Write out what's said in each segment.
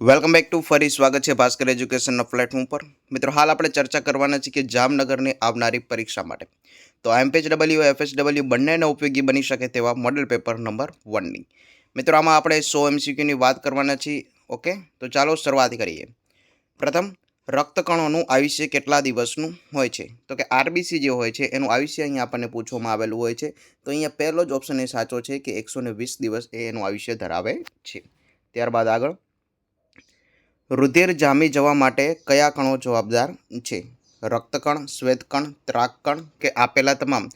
Welcome back to ફરી સ્વાગત છે ભાસ્કર એજ્યુકેશનના પ્લેટફોર્મ પર. મિત્રો, હાલ આપણે ચર્ચા કરવાના છીએ કે જામનગરની આવનારી પરીક્ષા માટે. તો એમપીએચ ડબલ્યુ એફએચ ડબલ્યુ બંનેને ઉપયોગી બની શકે તેવા મોડલ પેપર નંબર વનની મિત્રો, આમાં આપણે સો એમસીક્યુની વાત કરવાના છીએ, ઓકે? તો ચાલો શરૂઆત કરીએ. પ્રથમ, રક્તકણોનું આયુષ્ય કેટલા દિવસનું હોય છે? તો કે આરબીસી જે હોય છે, એનું આયુષ્ય અહીંયા આપણને પૂછવામાં આવેલું હોય છે. તો અહીંયા પહેલો જ ઓપ્શન એ સાચો છે કે એકસો વીસ દિવસ એ એનું આયુષ્ય ધરાવે છે. ત્યારબાદ આગળ. રુધિર જામી જવા માટે કયા કણો જવાબદાર છે? રક્તકણ, શ્વેતકણ ત્રાકકણ કે આપેલા તમામ?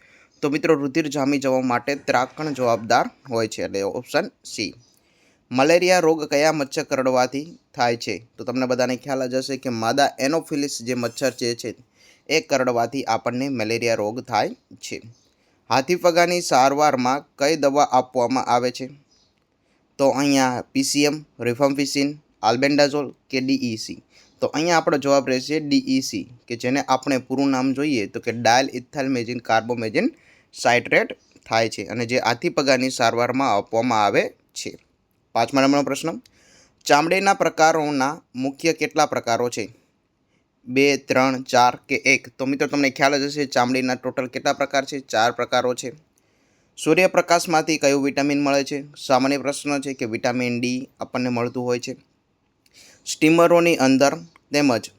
તો મિત્રો, રુધિર જામી જવા માટે ત્રાકકણ જવાબદાર હોય છે. એટલે ઓપ્શન સી મલેરિયા રોગ કયા મચ્છર કરડવાથી થાય છે? તો તમને બધાને ખ્યાલ જ હશે કે માદા એનોફિલિસ જે મચ્છર જે છે, એ કરડવાથી આપણને મેલેરિયા રોગ થાય છે. હાથીફગાની સારવારમાં કઈ દવા આપવામાં આવે છે? તો અહીંયા પીસીએમ રિફમ્ફિસિન આલ્બેન્ડાઝોલ કે ડીઈસી? તો અહીંયા આપણો જવાબ રહેશે ડીઈસી, કે જેને આપણે પૂરું નામ જોઈએ તો કે ડાયલ ઇથાલમેજિન કાર્બોમેજિન સાઇટ્રેટ થાય છે અને જે આથીપગાની સારવારમાં આપવામાં આવે છે. પાંચમા નંબરનો પ્રશ્ન, ચામડીના પ્રકારોના મુખ્ય કેટલા પ્રકારો છે? બે, ત્રણ, ચાર કે એક? તો મિત્રો તમને ખ્યાલ જ હશે ચામડીના ટોટલ કેટલા પ્રકાર છે? ચાર પ્રકારો છે. સૂર્યપ્રકાશમાંથી કયું વિટામિન મળે છે? સામાન્ય પ્રશ્ન છે કે વિટામિન ડી આપણને મળતું હોય છે. સ્ટીમરોની અંદર તેમજ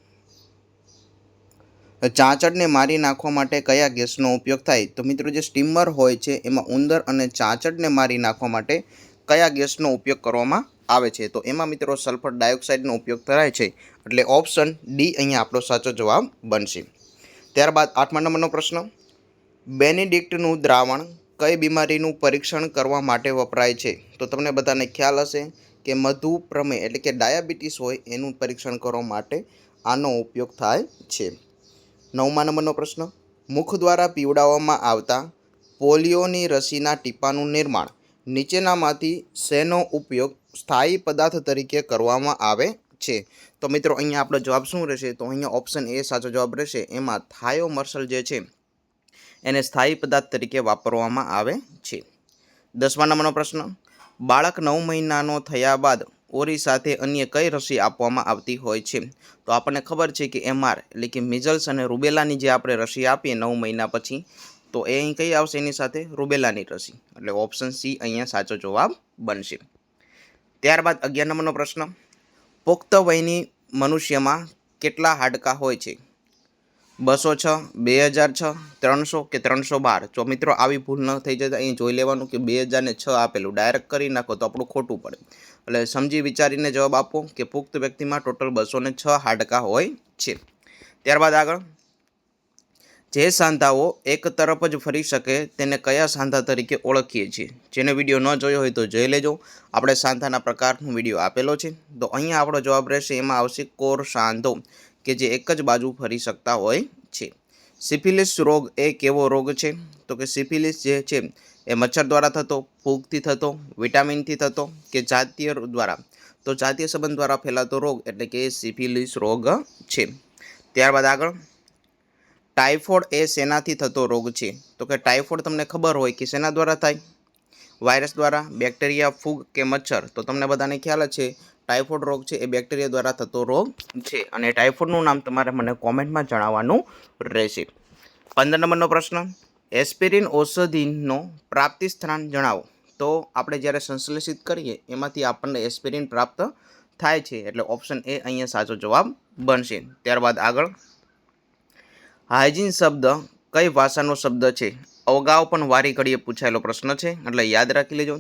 ચાંચડને મારી નાખવા માટે કયા ગેસનો ઉપયોગ થાય? તો મિત્રો જે સ્ટીમર હોય છે, એમાં ઉંદર અને ચાંચડને મારી નાખવા માટે કયા ગેસનો ઉપયોગ કરવામાં આવે છે? તો એમાં મિત્રો સલ્ફર ડાયોક્સાઇડનો ઉપયોગ થાય છે. એટલે ઓપ્શન ડી અહીંયા આપણો સાચો જવાબ બનશે. ત્યારબાદ આઠમા નંબરનો પ્રશ્ન. બેનિડિક્ટનું દ્રાવણ કઈ બીમારીનું પરીક્ષણ કરવા માટે વપરાય છે? તો તમને બધાને ખ્યાલ હશે. કે મધુ પ્રમેય એટલે કે ડાયાબિટીસ હોય એનું પરીક્ષણ કરવા માટે આનો ઉપયોગ થાય છે. નવમા નંબરનો પ્રશ્ન. મુખ દ્વારા પીવડાવવામાં આવતા પોલિયોની રસીના ટીપાનું નિર્માણ નીચેનામાંથી શેનો ઉપયોગ સ્થાયી પદાર્થ તરીકે કરવામાં આવે છે? તો મિત્રો, અહીંયા આપણો જવાબ શું રહેશે? તો અહીંયા ઓપ્શન એ સાચો જવાબ રહેશે. એમાં થાયોમર્સલ જે છે, એને સ્થાયી પદાર્થ તરીકે વાપરવામાં આવે છે. દસમા નંબરનો પ્રશ્ન. બાળક નવ મહિનાનો થયા બાદ ઓરી સાથે અન્ય કઈ રસી આપવામાં આવતી હોય છે? તો આપણને ખબર છે કે એમઆર એટલે કે મિઝલ્સ અને રૂબેલાની જે આપણે રસી આપીએ નવ મહિના પછી, તો એ અહીં કઈ આવશે એની સાથે? રૂબેલાની રસી. એટલે ઓપ્શન સી અહીંયા સાચો જવાબ બનશે. ત્યારબાદ અગિયાર નંબરનો પ્રશ્ન. પુખ્ત વયની મનુષ્યમાં કેટલા હાડકાં હોય છે? બસો છ, બે હજાર છ, ત્રણસો કે ત્રણસો બાર. જો મિત્રો આવી ભૂલ ન થઈ જતા અહીં જોઈ લેવાનું કે બે હજારને છ આપેલું. ડાયરેક્ટ કરી નાખો તો આપણું ખોટું પડે. એટલે સમજી વિચારીને જવાબ આપો કે પુખ્ત વ્યક્તિમાં ટોટલ બસો ને છ હાડકા હોય છે. ત્યારબાદ આગળ. જે સાંધાઓ એક તરફ જ ફરી શકે તેને કયા સાંધા તરીકે ઓળખીએ છીએ? જેને વીડિયો ન જોયો હોય તો જોઈ લેજો. આપણે સાંધાના પ્રકારનો વીડિયો આપેલો છે. તો અહીંયા આપણો જવાબ રહેશે, એમાં આવશે કોર સાંધો. કે જે એક જ બાજુ ફરી શકતા હોય છે. સિફિલિસ રોગ એ કેવો રોગ છે? તો કે સિફિલિસ જે છે એ મચ્છર દ્વારા થતો, ફૂગથી થતો, વિટામિનથી થતો કે જાતીય દ્વારા? તો જાતીય સંબંધ દ્વારા ફેલાતો રોગ એટલે કે સિફિલિસ રોગ છે. ત્યારબાદ આગળ. ટાઇફોઇડ એ શેનાથી થતો રોગ છે? તો કે ટાઇફોઇડ તમને ખબર હોય કે શેના દ્વારા થાય? વાયરસ દ્વારા, બેક્ટેરિયા, ફૂગ કે મચ્છર? તો તમને બધાને ખ્યાલ છે ટાઇફોઇડ રોગ છે એ બેક્ટેરિયા દ્વારા થતો રોગ છે. અને ટાઇફોઇડનું નામ તમારે મને કોમેન્ટમાં જણાવવાનું રહેશે. પંદર નંબરનો પ્રશ્ન, એસ્પિરિન ઔષધિનો પ્રાપ્તિ સ્થાન જણાવો. તો આપણે જ્યારે સંશ્લેષિત કરીએ, એમાંથી આપણને એસ્પિરિન પ્રાપ્ત થાય છે એટલે ઓપ્શન એ અહીંયા સાચો જવાબ બનશે. ત્યારબાદ આગળ, હાઇજીન શબ્દ કઈ ભાષાનો શબ્દ છે? અગાઉ પણ વારી ઘડીએ પૂછાયેલો પ્રશ્ન છે, એટલે યાદ રાખી લેજો.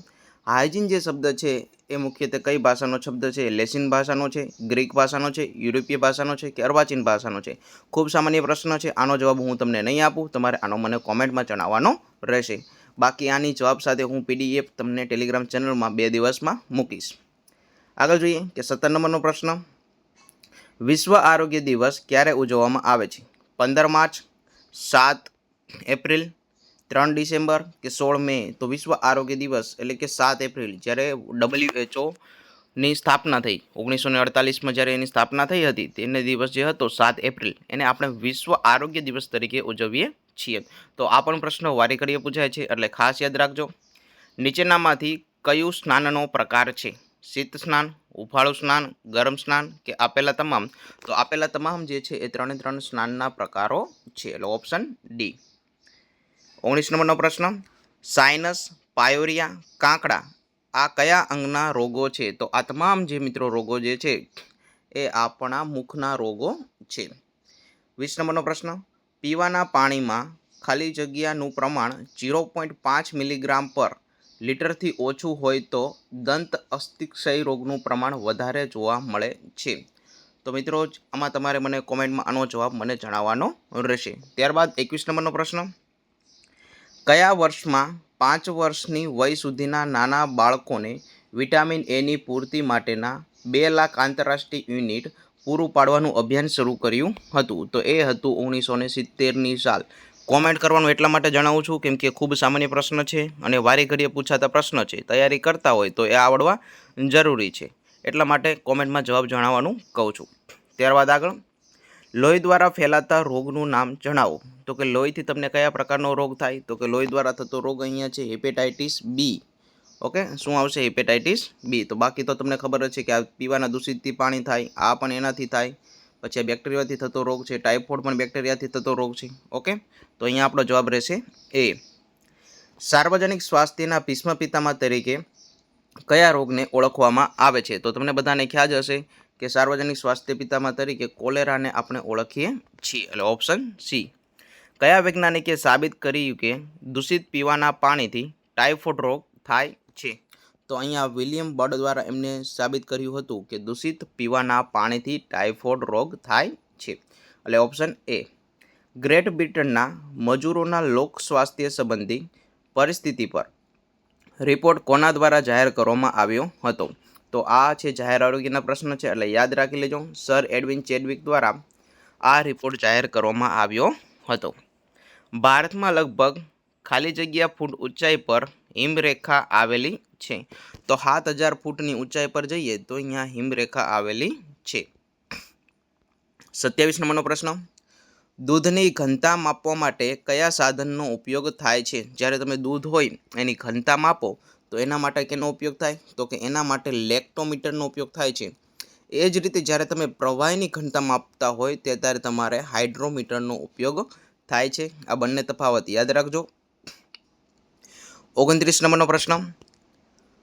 હાઇજીન જે શબ્દ છે એ મુખ્યત્વે કઈ ભાષાનો શબ્દ છે? લેસિન ભાષાનો છે, ગ્રીક ભાષાનો છે, યુરોપીય ભાષાનો છે કે અર્વાચીન ભાષાનો છે? ખૂબ સામાન્ય પ્રશ્ન છે. આનો જવાબ હું તમને નહીં આપું. તમારે આનો મને કોમેન્ટમાં જણાવવાનો રહેશે. બાકી આની જવાબ સાથે હું પીડીએફ તમને ટેલિગ્રામ ચેનલમાં બે દિવસમાં મૂકીશ. આગળ જોઈએ કે સત્તર નંબરનો પ્રશ્ન. વિશ્વ આરોગ્ય દિવસ ક્યારે ઉજવવામાં આવે છે? પંદર માર્ચ, સાત એપ્રિલ ત્રણ ડિસેમ્બર કે સોળ મે, તો વિશ્વ આરોગ્ય દિવસ એટલે કે સાત એપ્રિલ, જ્યારે ડબલ્યુએચઓ ની સ્થાપના થઈ. ઓગણીસો ને અડતાલીસમાં જ્યારે એની સ્થાપના થઈ હતી, તેને દિવસ જે હતો સાત એપ્રિલ, એને આપણે વિશ્વ આરોગ્ય દિવસ તરીકે ઉજવીએ છીએ. તો આ પણ પ્રશ્ન વારી પૂછાય છે, એટલે ખાસ યાદ રાખજો. નીચેનામાંથી કયું સ્નાનનો પ્રકાર છે? શીત સ્નાન, ઉફાળું સ્નાન, ગરમ સ્નાન કે આપેલા તમામ? તો આપેલા તમામ જે છે એ ત્રણે ત્રણ સ્નાનના પ્રકારો છે. એટલે ઓપ્શન ડી. ઓગણીસ નંબરનો પ્રશ્ન. સાયનસ, પાયોરિયા, કાંકડા આ કયા અંગના રોગો છે? તો આ તમામ જે મિત્રો રોગો જે છે એ આપણા મુખના રોગો છે. વીસ નંબરનો પ્રશ્ન. પીવાના પાણીમાં ખાલી જગ્યાનું પ્રમાણ ઝીરો પોઈન્ટ પાંચ મિલીગ્રામ પર લીટરથી ઓછું હોય તો દંત અસ્થિક્ષય રોગનું પ્રમાણ વધારે જોવા મળે છે. તો મિત્રો, આમાં તમારે મને કોમેન્ટમાં આનો જવાબ મને જણાવવાનો રહેશે. ત્યારબાદ એકવીસ નંબરનો પ્રશ્ન. કયા વર્ષમાં પાંચ વર્ષની વય સુધીના નાના બાળકોને વિટામિન એની પૂર્તિ માટેના બે લાખ આંતરરાષ્ટ્રીય યુનિટ પૂરું પાડવાનું અભિયાન શરૂ કર્યું હતું? તો એ હતું ઓગણીસો ને સિત્તેરની સાલ. કોમેન્ટ કરવાનું એટલા માટે જણાવું છું, કેમ કે ખૂબ સામાન્ય પ્રશ્ન છે અને વારે ઘડીએ પૂછાતા પ્રશ્ન છે. તૈયારી કરતા હોય તો એ આવડવા જરૂરી છે. એટલા માટે કોમેન્ટમાં જવાબ જણાવવાનું કહું છું. ત્યારબાદ આગળ લોહી દ્વારા ફેલાતા રોગનું નામ જણાવો. તો કે લોહીથી તમને કયા પ્રકારનો રોગ થાય? તો કે લોહી દ્વારા થતો રોગ અહીંયા છે હેપેટાઇટિસ બી. ઓકે? શું આવશે? Hepatitis B. તો બાકી તો તમને ખબર જ છે કે આ પીવાના દૂષિતથી પાણી થાય, આ પણ એનાથી થાય. પછી આ બેક્ટેરિયાથી થતો રોગ છે, ટાઇફોઇડ પણ બેક્ટેરિયાથી થતો રોગ છે. ઓકે? તો અહીંયા આપણો જવાબ રહેશે એ. સાર્વજનિક સ્વાસ્થ્યના ભીષ્મ પિતામા તરીકે કયા રોગને ઓળખવામાં આવે છે? તો તમને બધાને ખ્યાલ હશે કે સાર્વજનિક સ્વાસ્થ્ય પિતામહ તરીકે કોલેરાને આપણે ઓળખીએ છીએ. એટલે ઓપ્શન સી કયા વૈજ્ઞાનિકે સાબિત કર્યું કે દૂષિત પીવાના પાણીથી ટાઇફોઇડ રોગ થાય છે? તો અહીંયા વિલિયમ બર્ડ દ્વારા એમને સાબિત કર્યું હતું કે દૂષિત પીવાના પાણીથી ટાઇફોઇડ રોગ થાય છે. એટલે ઓપ્શન એ ગ્રેટ બ્રિટનના મજૂરોના લોક સ્વાસ્થ્ય સંબંધી પરિસ્થિતિ પર રિપોર્ટ કોના દ્વારા જાહેર કરવામાં આવ્યો હતો? તો આ છે જાહેર આરોગ્યના પ્રશ્ન છે, એટલે યાદ રાખી લેજો. સર એડવિન ચેડવિક દ્વારા આ રિપોર્ટ જાહેર કરવામાં આવ્યો હતો. ભારતમાં લગભગ ખાલી જગ્યા ફૂટ ઊંચાઈ પર હિમરેખા આવેલી છે. તો સાત હજાર ફૂટની ઊંચાઈ પર જઈએ તો અહીંયા હિમરેખા આવેલી છે. સત્યાવીસ નંબરનો પ્રશ્ન. દૂધની ઘનતા માપવા માટે કયા સાધનનો ઉપયોગ થાય છે? જ્યારે તમે દૂધ હોય, એની ઘનતા માપો તો એના માટે કેનો ઉપયોગ થાય? તો કે એના માટે લેક્ટોમીટરનો ઉપયોગ થાય છે. એ જ રીતે જ્યારે તમે પ્રવાહીની ઘનતા માપતા હોય તે ત્યારે તમારે હાઇડ્રોમીટરનો ઉપયોગ થાય છે. આ બંને તફાવત યાદ રાખજો. ઓગણત્રીસ નંબરનો પ્રશ્ન.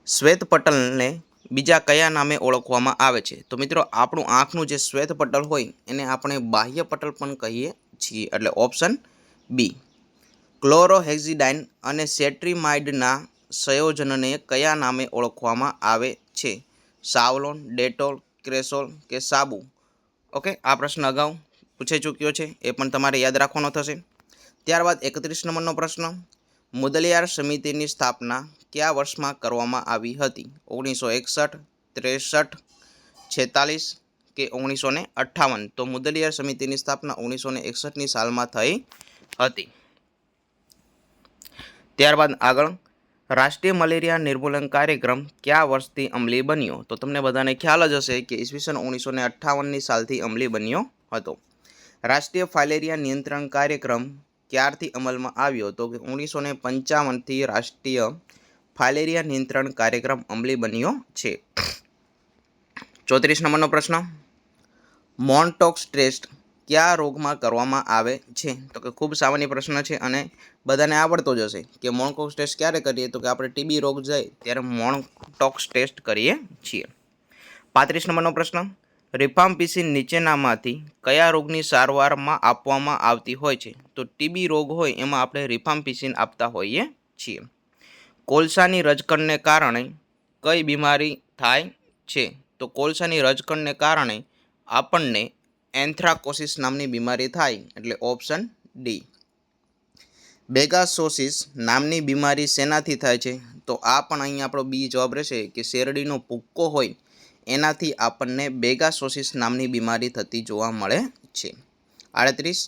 શ્વેત પટલને બીજા કયા નામે ઓળખવામાં આવે છે? તો મિત્રો, આપણું આંખનું જે શ્વેત પટલ હોય એને આપણે બાહ્ય પટલ પણ કહીએ છીએ. એટલે ઓપ્શન બી. ક્લોરોહેક્ઝિડાઇન અને સેટ્રીમાઇડના સંયોજનને કયા નામે ઓળખવામાં આવે છે? સાવલોન, ડેટોલ, ક્રેસોલ કે સાબુ? ઓકે, આ પ્રશ્ન અગાઉ પૂછાઈ ચૂક્યો છે, એ પણ તમારે યાદ રાખવાનો થશે. ત્યારબાદ એકત્રીસ નંબરનો પ્રશ્ન. મુદલિયાર સમિતિની સ્થાપના કયા વર્ષમાં કરવામાં આવી હતી? ઓગણીસો એકસઠ, ત્રેસઠ, છેતાલીસ કે ઓગણીસો ને અઠ્ઠાવન? તો મુદલિયાર સમિતિની સ્થાપના ઓગણીસો ને એકસઠની સાલમાં થઈ હતી. ત્યારબાદ આગળ. રાષ્ટ્રીય મલેરિયા નિર્મૂલન કાર્યક્રમ કયા વર્ષથી અમલી બન્યો? તો તમને બધાને ખ્યાલ જ હશે કે ઈસવીસન ઓગણીસો ને અઠ્ઠાવનની સાલથી અમલી બન્યો હતો. રાષ્ટ્રીય ફાઇલેરિયા નિયંત્રણ કાર્યક્રમ ક્યારથી અમલમાં આવ્યો? તો કે ઓગણીસો ને પંચાવનથી રાષ્ટ્રીય ફાઇલેરિયા નિયંત્રણ કાર્યક્રમ અમલી બન્યો છે. ચોત્રીસ નંબરનો પ્રશ્ન. મોન્ટોક્સ ટેસ્ટ કયા રોગમાં કરવામાં આવે છે? તો કે ખૂબ સામાન્ય પ્રશ્ન છે અને બધાને આવડતો જ હશે કે મોણકોક્સ ટેસ્ટ ક્યારે કરીએ? તો કે આપણે ટીબી રોગ જાય ત્યારે મોણટોક્સ ટેસ્ટ કરીએ છીએ. પાંત્રીસ નંબરનો પ્રશ્ન રિફામ્પિસિન નીચેનામાંથી કયા રોગની સારવારમાં આપવામાં આવતી હોય છે? તો ટીબી રોગ હોય એમાં આપણે રિફામ્પિસિન આપતા હોઈએ છીએ. કોલસાની રજકણને કારણે કઈ બીમારી થાય છે? તો કોલસાની રજકણને કારણે આપણને એન્થ્રાકોસિસ નામની બીમારી થાય એટલે ઓપ્શન ડી. બેગાસોસિસ નામની બીમારી શેનાથી થાય છે? તો આ પણ અહીં આપણો બી જવાબ રહેશે કે શેરડીનો ભૂક્કો હોય એનાથી આપણને બેગાસોસિસ નામની બીમારી થતી જોવા મળે છે. આડત્રીસ,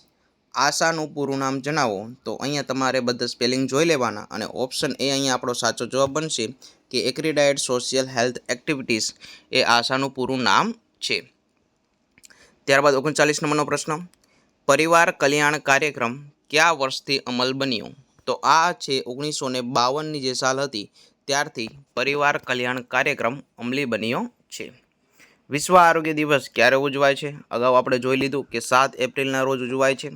આશાનું પૂરું નામ જણાવો. તો અહીંયા તમારે બધા સ્પેલિંગ જોઈ લેવાના અને ઓપ્શન એ અહીંયા આપણો સાચો જવાબ બનશે કે એક્રિડાયડ સોશિયલ હેલ્થ એક્ટિવિટીઝ એ આશાનું પૂરું નામ છે. ત્યારબાદ ઓગણચાલીસ નંબરનો પ્રશ્ન. પરિવાર કલ્યાણ કાર્યક્રમ કયા વર્ષથી અમલ બન્યો? તો આ છે ઓગણીસો ને બાવનની જે સાલ હતી, ત્યારથી પરિવાર કલ્યાણ કાર્યક્રમ અમલી બન્યો છે. વિશ્વ આરોગ્ય દિવસ ક્યારે ઉજવાય છે? અગાઉ આપણે જોઈ લીધું કે સાત એપ્રિલના રોજ ઉજવાય છે.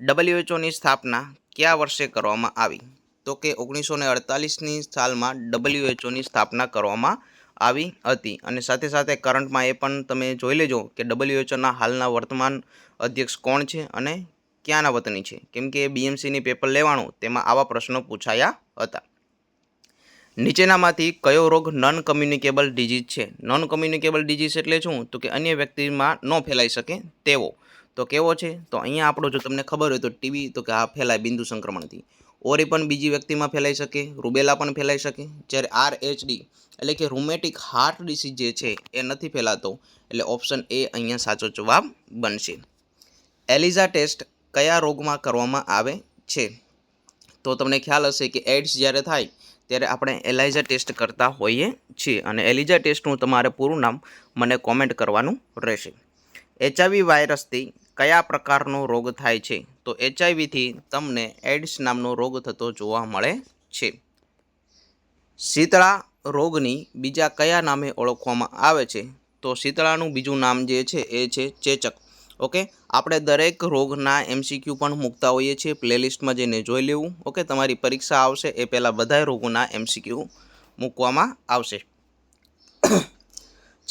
ડબલ્યુએચઓની સ્થાપના કયા વર્ષે કરવામાં આવી? તો કે ઓગણીસો ને અડતાલીસની સાલમાં ડબલ્યુએચઓની સ્થાપના કરવામાં આવી હતી. અને સાથે સાથે કરંટમાં એ પણ તમે જોઈ લેજો કે ડબલ્યુએચઓના હાલના વર્તમાન અધ્યક્ષ કોણ છે અને ક્યાંના વતની છે. કેમ કે બીએમસીની પેપર લેવાનું, તેમાં આવા પ્રશ્નો પૂછાયા હતા. નીચેનામાંથી કયો રોગ નોન કમ્યુનિકેબલ ડિઝીઝ છે? નોન કમ્યુનિકેબલ ડિઝીઝ એટલે શું? તો કે અન્ય વ્યક્તિમાં ન ફેલાઈ શકે તેવો. તો કેવો છે? તો અહીંયા આપણો જો તમને ખબર હોય તો ટીવી તો કે આ ફેલાય બિંદુ સંક્રમણથી. ઓરી પણ બીજી વ્યક્તિમાં ફેલાઈ શકે, રૂબેલા પણ ફેલાઈ શકે. જ્યારે આર એચડી એટલે કે રૂમેટિક હાર્ટ ડિસીઝ જે છે, એ નથી ફેલાતો, એટલે ઓપ્શન એ અહીંયા સાચો જવાબ બનશે. એલિઝા ટેસ્ટ કયા રોગમાં કરવામાં આવે છે? તો તમને ખ્યાલ હશે કે એડ્સ જ્યારે થાય, ત્યારે આપણે એલાઇઝા ટેસ્ટ કરતા હોઈએ છીએ. અને એલિઝા ટેસ્ટનું તમારે પૂરું નામ મને કોમેન્ટ કરવાનું રહેશે. એચઆઈવી વાયરસથી કયા પ્રકારનો રોગ થાય છે? તો એચઆઈવીથી તમને એડ્સ નામનો રોગ થતો જોવા મળે છે. શીતળા રોગની બીજા કયા નામે ઓળખવામાં આવે છે? તો શીતળાનું બીજું નામ જે છે એ છે ચેચક. ઓકે? આપણે દરેક રોગના એમસીક્યુ પણ મૂકતા હોઈએ છીએ. પ્લેલિસ્ટમાં જઈને જોઈ લેવું. ઓકે? તમારી પરીક્ષા આવશે. એ પહેલાં બધા રોગોના એમસીક્યુ મૂકવામાં આવશે.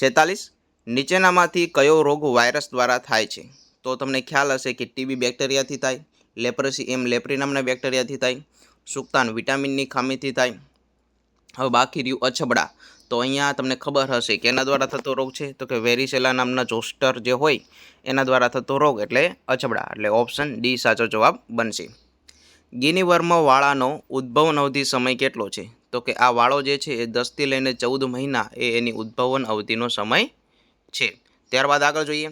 છેતાલીસ. નીચેનામાંથી કયો રોગ વાયરસ દ્વારા થાય છે? તો તમને ખ્યાલ હશે કે ટીબી બેક્ટેરિયાથી થાય, લેપ્રસી એમ લેપ્રી નામના બેક્ટેરિયાથી થાય, સુક્તાન વિટામિનની ખામીથી થાય, હવે બાકી રહ્યું અછબડા. તો અહીંયા તમને ખબર હશે કે એના દ્વારા થતો રોગ છે, તો કે વેરીસેલા નામના જોસ્ટર જે હોય, એના દ્વારા થતો રોગ એટલે અછબડા. એટલે ઓપ્શન ડી સાચો જવાબ બનશે. ગિની વર્મ વાળાનો ઉદ્ભવન અવધિ સમય કેટલો છે? તો કે આ વાળો જે છે એ દસથી લઈને ચૌદ મહિના એ એની ઉદ્ભવન અવધિનો સમય છે. ત્યારબાદ આગળ જોઈએ.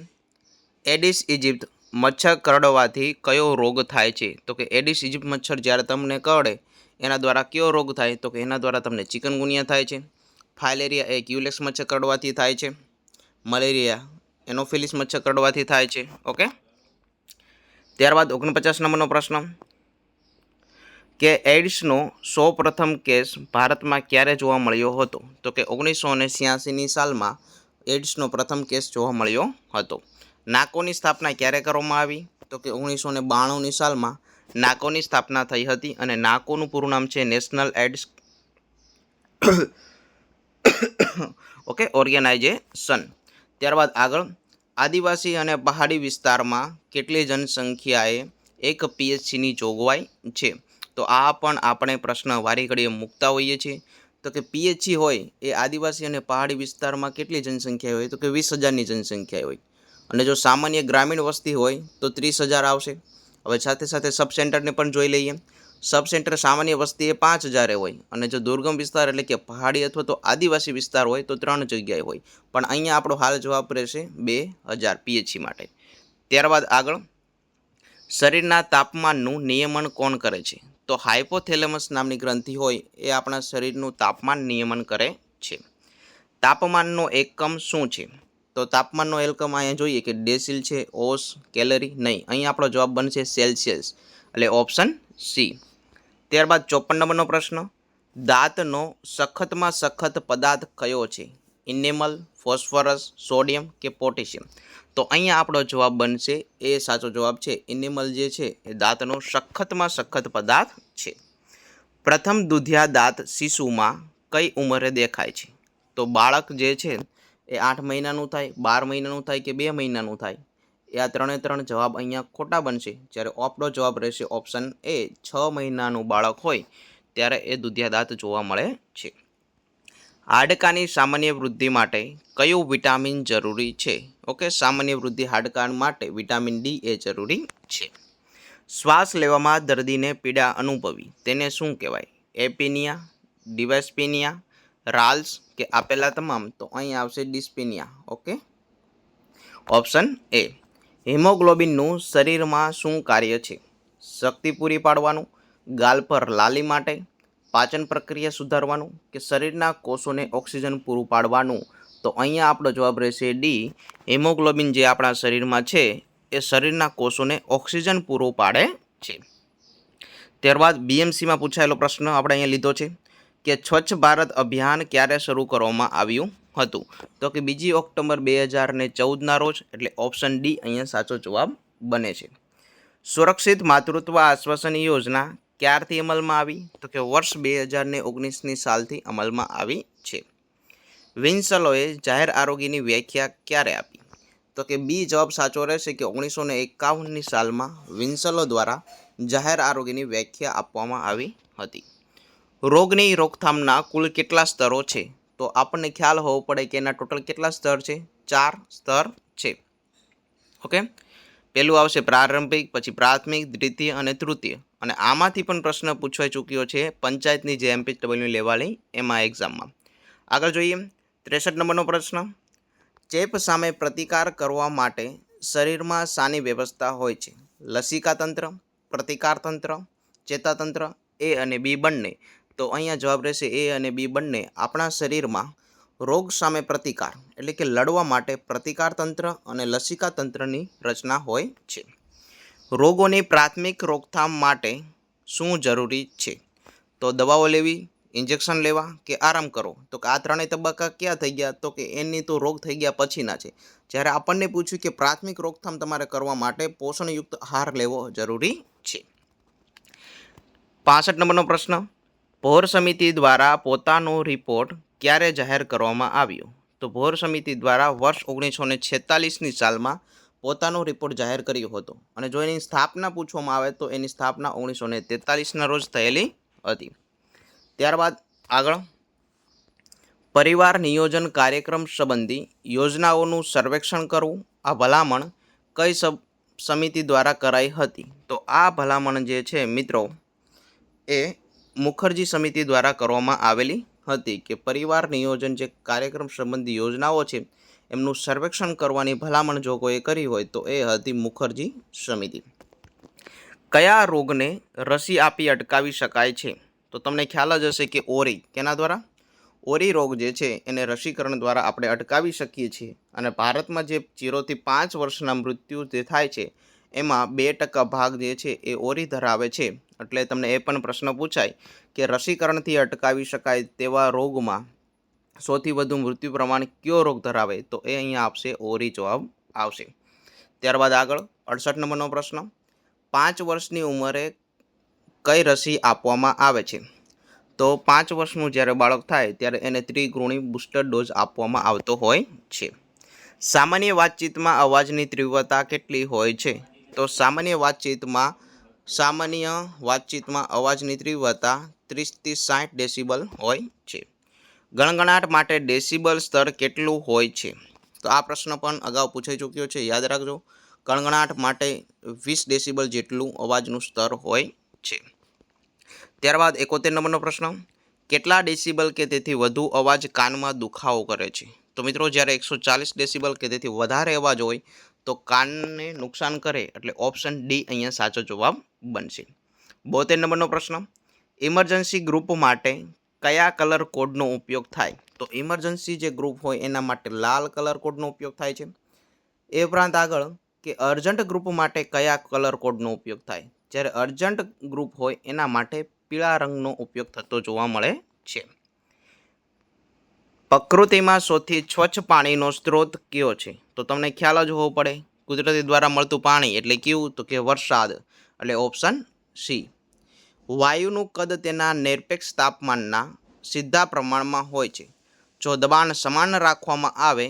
એડિસ ઇજિપ્ત મચ્છર કરડવાથી કયો રોગ થાય છે? તો કે એડિસ ઇજિપ્ત મચ્છર જ્યારે તમને કરડે, એના દ્વારા કયો રોગ થાય? તો કે એના દ્વારા તમને ચિકનગુનિયા થાય છે. ફાઇલેરિયા એ ક્યુલેક્સ મચ્છર કરડવાથી થાય છે. મલેરિયા એનોફિલિસ મચ્છર કરડવાથી થાય છે. ઓકે? ત્યારબાદ ઓગણપચાસ નંબરનો પ્રશ્ન. કે એડ્સનો સૌ પ્રથમ કેસ ભારતમાં ક્યારે જોવા મળ્યો હતો? તો કે ઓગણીસો ને સાલમાં એડ્સનો પ્રથમ કેસ જોવા મળ્યો હતો. નાકોની સ્થાપના ક્યારે કરવામાં આવી? તો કે ઓગણીસો ને બાણુંની સાલમાં નાકોની સ્થાપના થઈ હતી અને નાકોનું પૂરું નામ છે નેશનલ એડ્સ ઓકે, ઓર્ગેનાઇઝેશન. ત્યારબાદ આગળ, આદિવાસી અને પહાડી વિસ્તારમાં કેટલી જનસંખ્યાએ એક પીએચસીની જોગવાઈ છે? તો આ પણ આપણે પ્રશ્ન વારી ઘડીએ મૂકતા હોઈએ છીએ. તો કે પીએચસી હોય એ આદિવાસી અને પહાડી વિસ્તારમાં કેટલી જનસંખ્યા હોય? તો કે વીસ હજારની જનસંખ્યા હોય. અને જો સામાન્ય ગ્રામીણ વસ્તી હોય તો ત્રીસ હજાર આવશે. હવે સાથે સાથે સબ સેન્ટરને પણ જોઈ લઈએ. સબ સેન્ટર સામાન્ય વસ્તી એ પાંચ હજારે હોય અને જો દુર્ગમ વિસ્તાર એટલે કે પહાડી અથવા તો આદિવાસી વિસ્તાર હોય તો ત્રણ જગ્યાએ હોય. પણ અહીંયા આપણો હાલ જવાબ રહેશે બે હજાર પીએચસી માટે. ત્યારબાદ આગળ. શરીરના તાપમાનનું નિયમન કોણ કરે છે? તો હાઇપોથેલેમસ નામની ગ્રંથિ હોય એ આપણા શરીરનું તાપમાન નિયમન કરે છે. તાપમાનનો એકમ શું છે? તો તાપમાનનો એકમ અહીંયા જોઈએ કે ડેસિલ છે, ઓસ કેલરી નહીં. અહીં આપણો જવાબ બનશે સેલ્સિયસ એટલે ઓપ્શન સી ત્યારબાદ ચોપન નંબરનો પ્રશ્ન. દાંતનો સખતમાં સખત પદાર્થ કયો છે? ઇનેમલ ફોસ્ફરસ સોડિયમ કે પોટેશિયમ તો અહીંયા આપણો જવાબ બનશે, એ સાચો જવાબ છે ઇનેમલ જે છે, એ દાંતનો સખતમાં સખત પદાર્થ છે. પ્રથમ દુધિયા દાંત શિશુમાં કઈ ઉંમરે દેખાય છે? તો બાળક જે છે એ આઠ મહિનાનું થાય, બાર મહિનાનું થાય કે બે મહિનાનું થાય? એ આ ત્રણે ત્રણ જવાબ અહીંયા ખોટા બનશે. જ્યારે ઓપડો જવાબ રહેશે ઓપ્શન એ, છ મહિનાનું બાળક હોય, ત્યારે એ દુધિયાદાંત જોવા મળે છે. હાડકાની સામાન્ય વૃદ્ધિ માટે કયું વિટામિન જરૂરી છે? ઓકે, સામાન્ય વૃદ્ધિ હાડકા માટે વિટામિન ડી એ જરૂરી છે. શ્વાસ લેવામાં દર્દીને પીડા અનુભવી, તેને શું કહેવાય? એપિનિયા, ડિવેસ્પિનિયા રાલ્સ કે આપેલા તમામ, તો અહીં આવશે ડિસ્પિનિયા, ઓકે? ઓપ્શન એ, હિમોગ્લોબિનનું શરીરમાં શું કાર્ય છે? શક્તિ પૂરી પાડવાનું, ગાલ પર લાલી માટે પાચન પ્રક્રિયા સુધારવાનું કે શરીરના કોષોને ઓક્સિજન પૂરું પાડવાનું? તો અહીંયા આપણો જવાબ રહેશે ડી, હિમોગ્લોબિન જે આપણા શરીરમાં છે, એ શરીરના કોષોને ઓક્સિજન પૂરું પાડે છે. ત્યારબાદ બીએમસીમાં પૂછાયેલો પ્રશ્ન આપણે અહીંયા લીધો છે. કે સ્વચ્છ ભારત અભિયાન ક્યારે શરૂ કરવામાં આવ્યું હતું? તો કે બીજી ઓક્ટોબર બે હજાર ને ચૌદના રોજ, એટલે ઓપ્શન ડી અહીંયા સાચો જવાબ બને છે. સુરક્ષિત માતૃત્વ આશ્વાસન યોજના ક્યારથી અમલમાં આવી? તો કે વર્ષ બે હજાર ને ઓગણીસની સાલથી અમલમાં આવી છે. વિન્સલોએ જાહેર આરોગ્યની વ્યાખ્યા ક્યારે આપી? તો કે બી જવાબ સાચો રહેશે કે ઓગણીસો ને એકાવનની સાલમાં વિન્સલો દ્વારા જાહેર આરોગ્યની વ્યાખ્યા આપવામાં આવી હતી. રોગની રોકથામના કુલ કેટલા સ્તરો છે? તો આપણને ખ્યાલ હોવો પડે કે એના ટોટલ કેટલા સ્તર છે? ચાર સ્તર છે. ઓકે? પહેલું આવશે પ્રારંભિક, પછી પ્રાથમિક, દ્વિતીય અને તૃતીય. અને આમાંથી પણ પ્રશ્ન પૂછવાઈ ચૂક્યો છે પંચાયતની જે એમપીડબલ્યુ લેવાલી એમાં એક્ઝામમાં આગળ જોઈએ. ત્રેસઠ નંબરનો પ્રશ્ન. ચેપ સામે પ્રતિકાર કરવા માટે શરીરમાં શાની વ્યવસ્થા હોય છે? લસિકા તંત્ર, પ્રતિકાર તંત્ર, ચેતાતંત્ર, એ અને બી બંને. તો અહીંયા જવાબ રહેશે એ અને બી બંને આપણા શરીરમાં રોગ સામે પ્રતિકાર, એટલે કે લડવા માટે પ્રતિકાર તંત્ર અને લસિકા તંત્રની રચના હોય છે. રોગોની પ્રાથમિક રોકથામ માટે શું જરૂરી છે? તો દવાઓ લેવી, ઇન્જેક્શન લેવા કે આરામ કરો તો કે આ ત્રણેય તબક્કા ક્યાં થઈ ગયા? તો કે એની તો રોગ થઈ ગયા પછીના છે. જ્યારે આપણને પૂછ્યું કે પ્રાથમિક રોકથામ તમારે કરવા માટે પોષણયુક્ત આહાર લેવો જરૂરી છે. પાસઠ નંબરનો પ્રશ્ન ભોર સમિતિ દ્વારા પોતાનો રિપોર્ટ ક્યારે જાહેર કરવામાં આવ્યો? તો ભોર સમિતિ દ્વારા વર્ષ ઓગણીસો ને છેતાલીસની સાલમાં પોતાનો રિપોર્ટ જાહેર કર્યો હતો. અને જો એની સ્થાપના પૂછવામાં આવે તો એની સ્થાપના ઓગણીસો ને તેતાલીસના રોજ થયેલી હતી. ત્યારબાદ આગળ. પરિવાર નિયોજન કાર્યક્રમ સંબંધી યોજનાઓનું સર્વેક્ષણ કરવું. આ ભલામણ કઈ સબ, સમિતિ દ્વારા કરાઈ હતી? તો આ ભલામણ જે છે મિત્રો, એ મુખર્જી સમિતિ દ્વારા કરવામાં આવેલી હતી કે પરિવાર નિયોજન જે કાર્યક્રમ સંબંધી યોજનાઓ છે, એમનું સર્વેક્ષણ કરવાની ભલામણ જો કોઈ કરી હોય તો એ હતી મુખર્જી સમિતિ. કયા રોગને રસી આપી અટકાવી શકાય છે? તો તમને ખ્યાલ જ હશે કે ઓરી કેના દ્વારા? ઓરી રોગ જે છે, એને રસીકરણ દ્વારા આપણે અટકાવી શકીએ છીએ અને ભારતમાં જે જીરોથી પાંચ વર્ષના મૃત્યુ જે થાય છે, એમાં બે ટકા ભાગ જે છે એ ઓરી ધરાવે છે. એટલે તમને એ પણ પ્રશ્ન પૂછાય કે રસીકરણથી અટકાવી શકાય તેવા રોગમાં સૌથી વધુ મૃત્યુ પ્રમાણ કયો રોગ ધરાવે? તો એ અહીંયા આપશે, ઓરી જવાબ આવશે. ત્યારબાદ આગળ, અડસઠ નંબરનો પ્રશ્ન. પાંચ વર્ષની ઉંમરે કઈ રસી આપવામાં આવે છે? તો પાંચ વર્ષનું જ્યારે બાળક થાય ત્યારે એને ત્રિગુણી બુસ્ટર ડોઝ આપવામાં આવતો હોય છે. સામાન્ય વાતચીતમાં અવાજની તીવ્રતા કેટલી હોય છે? તો સામાન્ય વાતચીતમાં સામાન્ય વાતચીતમાં અવાજની તીવ્રતા ત્રીસથી સાઠ ડેસિબલ હોય છે. ગણગણાટ માટે ડેસિબલ સ્તર કેટલું હોય છે? તો આ પ્રશ્ન પણ અગાઉ પૂછાઈ ચૂક્યો છે. યાદ રાખજો, ગણગણાટ માટે વીસ ડેસિબલ જેટલું અવાજનું સ્તર હોય છે. ત્યારબાદ એકોતેર નંબરનો પ્રશ્ન, કેટલા ડેસિબલ કે તેથી વધુ અવાજ કાનમાં દુખાવો કરે છે? તો મિત્રો, જ્યારે એકસો ચાલીસ ડેસિબલ કે તેથી વધારે અવાજ હોય તો કાનને નુકસાન કરે એટલે ઓપ્શન ડી અહીંયા સાચો જવાબ બનશે. બોતેર નંબરનો પ્રશ્ન ઇમરજન્સી ગ્રુપ માટે કયા કલર કોડનો ઉપયોગ થાય? તો ઇમરજન્સી જે ગ્રુપ હોય એના માટે લાલ કલર કોડનો ઉપયોગ થાય છે. એ ઉપરાંત આગળ કે અર્જન્ટ ગ્રુપ માટે કયા કલર કોડનો ઉપયોગ થાય? જ્યારે અર્જન્ટ ગ્રુપ હોય એના માટે પીળા રંગનો ઉપયોગ થતો જોવા મળે છે. પ્રકૃતિમાં સૌથી સ્વચ્છ પાણીનો સ્ત્રોત કયો છે? તો તમને ખ્યાલ જ હોવો પડે. કુદરતી દ્વારા મળતું પાણી એટલે કેવું તો કે વરસાદ. એટલે ઓપ્શન સી વાયુનું કદ તેના નિરપેક્ષ તાપમાનના સીધા પ્રમાણમાં હોય છે. જો દબાણ સમાન રાખવામાં આવે,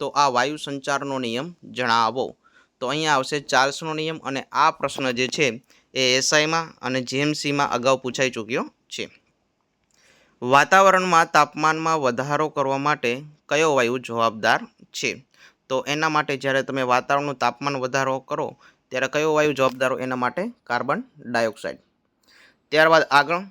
તો આ વાયુ સંચારનો નિયમ જણાવો. તો અહીંયા આવશે ચાર્લ્સનો નિયમ અને આ પ્રશ્ન જે છે એ એસઆઈમાં અને જીએમસીમાં અગાઉ પૂછાઈ ચૂક્યો છે. વાતાવરણમાં તાપમાનમાં વધારો કરવા માટે કયો વાયુ જવાબદાર છે? તો એના માટે જ્યારે તમે વાતાવરણનું તાપમાન વધારો કરો, ત્યારે કયો વાયુ જવાબદારો એના માટે કાર્બન ડાયોક્સાઇડ? ત્યારબાદ આગળ.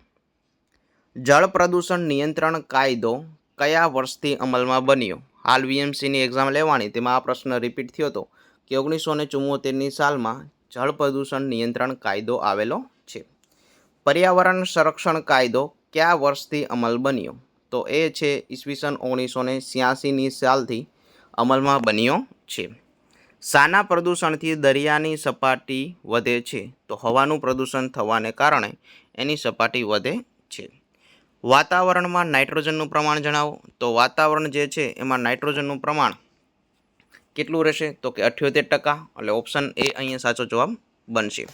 જળ પ્રદૂષણ નિયંત્રણ કાયદો કયા વર્ષથી અમલમાં બન્યો? હાલ વીએમસીની એક્ઝામ લેવાની, તેમાં આ પ્રશ્ન રિપીટ થયો હતો કે ઓગણીસો ને ચુમ્મોતેરની સાલમાં જળ પ્રદૂષણ નિયંત્રણ કાયદો આવેલો છે. પર્યાવરણ સંરક્ષણ કાયદો કયા વર્ષથી અમલ બન્યો? તો એ છે ઈસવીસન ઓગણીસો ને સાલથી અમલમાં બન્યો છે. શાના પ્રદૂષણથી દરિયાની સપાટી વધે છે. તો હવાનું પ્રદૂષણ થવાને કારણે એની સપાટી વધે છે. વાતાવરણમાં નાઇટ્રોજનનું પ્રમાણ જણાવો. તો વાતાવરણ જે છે એમાં નાઇટ્રોજનનું પ્રમાણ કેટલું રહેશે? તો કે અઠ્યોતેર ટકા. એટલે ઓપ્શન એ અહીંયા સાચો જવાબ બનશે.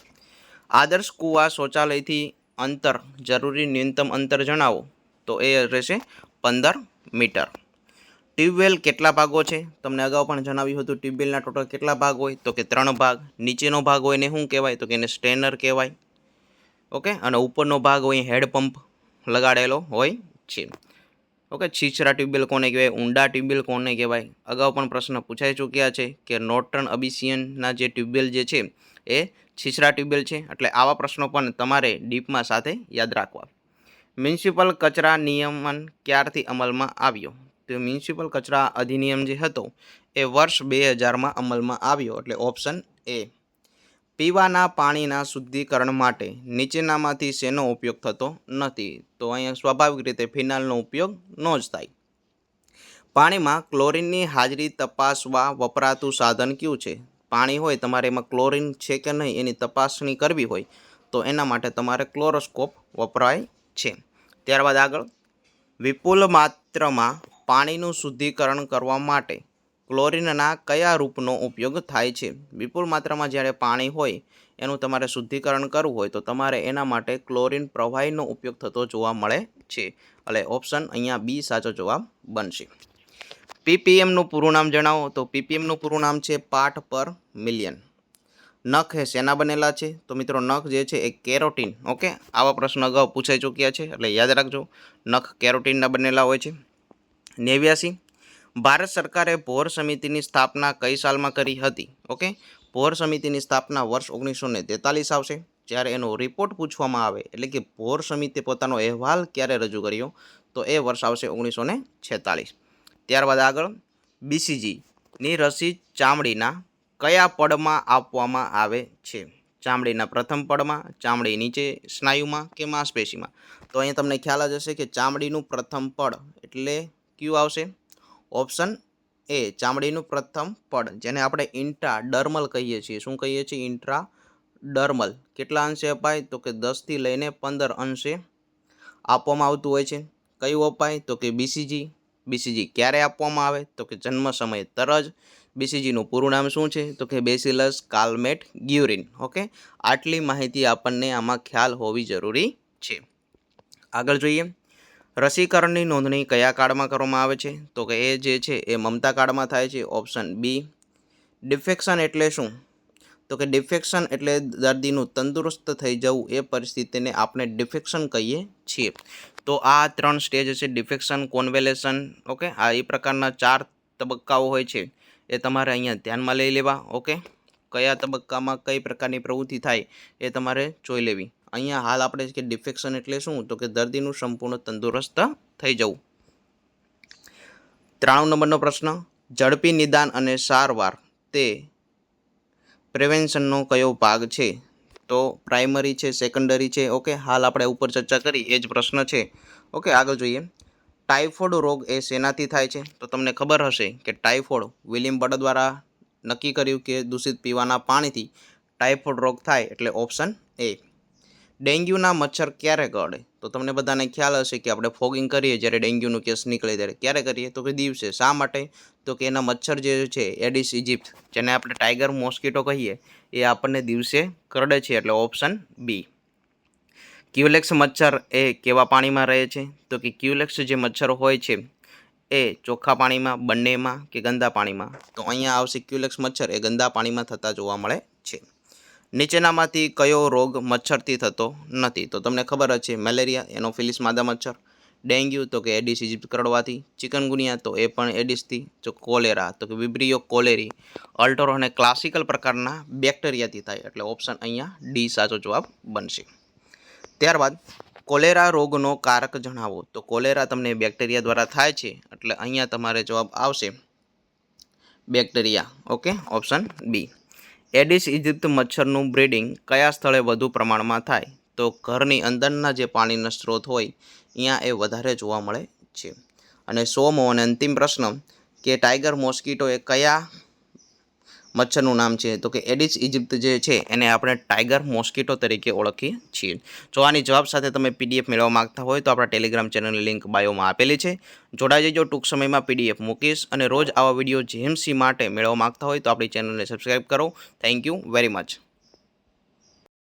આદર્શ કુવા શૌચાલયથી અંતર, જરૂરી ન્યૂનતમ અંતર જણાવો. તો એ રહેશે પંદર મીટર. ટ્યુબવેલ કેટલા ભાગો છે? તમને અગાઉ પણ જણાવ્યું હતું ટ્યુબવેલના ટોટલ કેટલા ભાગ હોય? તો કે ત્રણ ભાગ. નીચેનો ભાગ હોય એને શું કહેવાય? તો કે એને સ્ટેનર કહેવાય. ઓકે? અને ઉપરનો ભાગ હોય હેડપંપ લગાડેલો હોય છે. ઓકે? છીછરા ટ્યુબવેલ કોને કહેવાય? ઊંડા ટ્યુબવેલ કોને કહેવાય? અગાઉ પણ પ્રશ્ન પૂછાઈ ચૂક્યા છે કે નોર્ટન અબિસિયનના જે ટ્યુબવેલ જે છે એ છીછરા ટ્યુબવેલ છે? એટલે આવા પ્રશ્નો પણ તમારે ડીપમાં સાથે યાદ રાખવા. મ્યુનિસિપલ કચરા નિયમન ક્યારથી અમલમાં આવ્યો? તો મ્યુનિસિપલ કચરા અધિનિયમ જે હતો, એ વર્ષ બે હજારમાં અમલમાં આવ્યો. એટલે ઓપ્શન એ, પીવાના પાણીના શુદ્ધિકરણ માટે નીચેનામાંથી શેનો ઉપયોગ થતો નથી? તો અહીંયા સ્વાભાવિક રીતે ફિનાલનો ઉપયોગ ન જ થાય. પાણીમાં ક્લોરીનની હાજરી તપાસવા વપરાતું સાધન કયું છે? પાણી હોય, તમારે એમાં ક્લોરીન છે કે નહીં એની તપાસણી કરવી હોય, તો એના માટે તમારે ક્લોરોસ્કોપ વપરાય છે. ત્યારબાદ આગળ, વિપુલ માત્રામાં પાણીનું શુદ્ધિકરણ કરવા માટે ક્લોરીનના કયા રૂપનો ઉપયોગ થાય છે? વિપુલ માત્રામાં જ્યારે પાણી હોય, એનું તમારે શુદ્ધિકરણ કરવું હોય, તો તમારે એના માટે ક્લોરીન પ્રવાહીનો ઉપયોગ થતો જોવા મળે છે. એટલે ઓપ્શન અહીંયા બી સાચો જવાબ બનશે. પીપીએમનું પૂરું નામ જણાવો. તો પીપીએમનું પૂરું નામ છે પાઠ પર મિલિયન. નખ એ શેના બનેલા છે? તો મિત્રો, નખ જે છે એ કેરોટીન. ઓકે? આવા પ્રશ્ન અગાઉ પૂછાઈ ચૂક્યા છે, એટલે યાદ રાખજો. નખ કેરોટીનના બનેલા હોય છે. નેવ્યાસી. ભારત સરકારે ભોર સમિતિની સ્થાપના કઈ સાલમાં કરી હતી? ઓકે? ભોર સમિતિની સ્થાપના વર્ષ ઓગણીસો ને તેતાલીસ આવશે. જ્યારે એનો રિપોર્ટ પૂછવામાં આવે, એટલે કે ભોર સમિતિ પોતાનો અહેવાલ ક્યારે રજૂ કર્યો? તો એ વર્ષ આવશે ઓગણીસો ને છેતાલીસ. ત્યારબાદ આગળ, બીસીજીની રસી ચામડીના કયા પડમાં આપવામાં આવે છે? ચામડીના પ્રથમ પડમાં ચામડી નીચે સ્નાયુમાં કે માંસપેશીમાં? તો અહીંયા તમને ખ્યાલ જ હશે કે ચામડીનું પ્રથમ પડ એટલે કયું આવશે? ઓપ્શન એ ચામડીનું પ્રથમ પડ, જેને આપણે ઇન્ટ્રા ડર્મલ કહીએ છીએ. શું કહીએ છીએ? ઇન્ટ્રા ડર્મલ કેટલા અંશે અપાય? તો કે દસથી લઈને પંદર અંશે આપવામાં આવતું હોય છે. કયું અપાય? તો કે બીસીજી બીસીજી ક્યારે આપવામાં આવે? તો કે જન્મ સમયે તરજ. બીસીજીનું પૂરું નામ શું છે? તો કે બેસિલસ કાલમેટ ગ્યુરિન. ઓકે? આટલી માહિતી આપણને આમાં ખ્યાલ હોવી જરૂરી છે. આગળ જોઈએ. રસીકરણની નોંધણી કયા કાર્ડમાં કરવામાં આવે છે? તો કે એ જે છે એ મમતા કાર્ડમાં થાય છે, ઓપ્શન બી ડિફેક્શન એટલે શું? તો કે ડિફેક્શન એટલે દર્દીનું તંદુરસ્ત થઈ જવું એ પરિસ્થિતિને આપણે ડિફેક્શન કહીએ છીએ. તો આ ત્રણ સ્ટેજ છે, ડિફેક્શન, કોન્વેલેશન, ઓકે? આ એ પ્રકારના ચાર તબક્કાઓ હોય છે. એ તમારે અહીંયા ધ્યાનમાં લઈ લેવા, ઓકે? કયા તબક્કામાં કઈ પ્રકારની પ્રવૃત્તિ થાય એ તમારે જોઈ લેવી. અહીંયા હાલ આપણે કે ડિફેક્શન એટલે શું? તો કે દર્દીનું સંપૂર્ણ તંદુરસ્ત થઈ જવું. ત્રાણું નંબરનો પ્રશ્ન, ઝડપી નિદાન અને સારવાર તે પ્રિવેન્શનનો કયો ભાગ છે? તો પ્રાઇમરી છે સેકન્ડરી છે ઓકે હાલ આપણે ઉપર ચર્ચા કરી, એ જ પ્રશ્ન છે. ઓકે આગળ જોઈએ. ટાઇફોઇડ રોગ એ શેનાથી થાય છે? તો તમને ખબર હશે કે ટાઇફોઇડ વિલિયમ બર્ડ દ્વારા નક્કી કર્યું કે દૂષિત પીવાના પાણીથી ટાઇફોઇડ રોગ થાય એટલે ઓપ્શન એ ડેન્ગ્યુના મચ્છર ક્યારે કરડે તો તમને બધાને ખ્યાલ હશે કે આપણે ફોગિંગ કરીએ જ્યારે ડેન્ગ્યુનો કેસ નીકળે ત્યારે ક્યારે કરીએ? તો કે દિવસે શા માટે? તો કે એના મચ્છર જે છે, એડિસ ઇજિપ્ત, જેને આપણે ટાઈગર મોસ્કીટો કહીએ, એ આપણને દિવસે કરડે છે એટલે ઓપ્શન બી. ક્યુલેક્સ મચ્છર એ કેવા પાણીમાં રહે છે? તો કે ક્યુલેક્સ જે મચ્છર હોય છે, એ ચોખ્ખા પાણીમાં, બંનેમાં કે ગંદા પાણીમાં? તો અહીંયા આવશે ક્યુલેક્સ મચ્છર, એ ગંદા પાણીમાં થતા જોવા મળે છે. નીચેનામાંથી કયો રોગ મચ્છરથી થતો નથી? તો તમને ખબર જ છે, મેલેરિયા, એનોફિલિસ, માદા મચ્છર, ડેન્ગ્યુ, તો કે એડિસ ઇજિપ્ત કરડવાથી ચિકનગુનિયા, તો એ પણ એડિસથી, જો કોલેરા, તો કે વિબ્રિયો કોલેરી, અલ્ટરો અને ક્લાસિકલ પ્રકારના બેક્ટેરિયાથી થાય, એટલે ઓપ્શન અહીંયા ડી સાચો જવાબ બનશે. ત્યારબાદ, કોલેરા રોગનો કારક જણાવો. તો કોલેરા તમને બેક્ટેરિયા દ્વારા થાય છે, એટલે અહીંયા તમારે જવાબ આવશે bacteria, okay? Option B. Aedes aegypti મચ્છરનું breeding કયા સ્થળે વધુ પ્રમાણમાં થાય? તો ઘરની અંદરના જે પાણીના સ્ત્રોત હોય અહીંયા એ વધારે જોવા મળે છે. અને સોમો અને અંતિમ પ્રશ્ન, કે ટાઈગર મોસ્કીટો એ કયા મચ્છરનું નામ છે. તો કે એડિસ ઇજિપ્ત જે છે, એને આપણે ટાઈગર મોસ્કીટો તરીકે ઓળખીએ છીએ. જો આની જવાબ સાથે તમે પીડીએફ મેળવવા માગતા હોય, તો આપણા ટેલિગ્રામ ચેનલની લિંક બાયોમાં આપેલી છે. જોડાઈ જજો, ટૂંક સમયમાં પીડીએફ મૂકીશ અને રોજ આવા વીડિયો જીએમસી માટે મેળવવા માંગતા હોય, તો આપણી ચેનલને સબસ્ક્રાઈબ કરો. Thank you very much.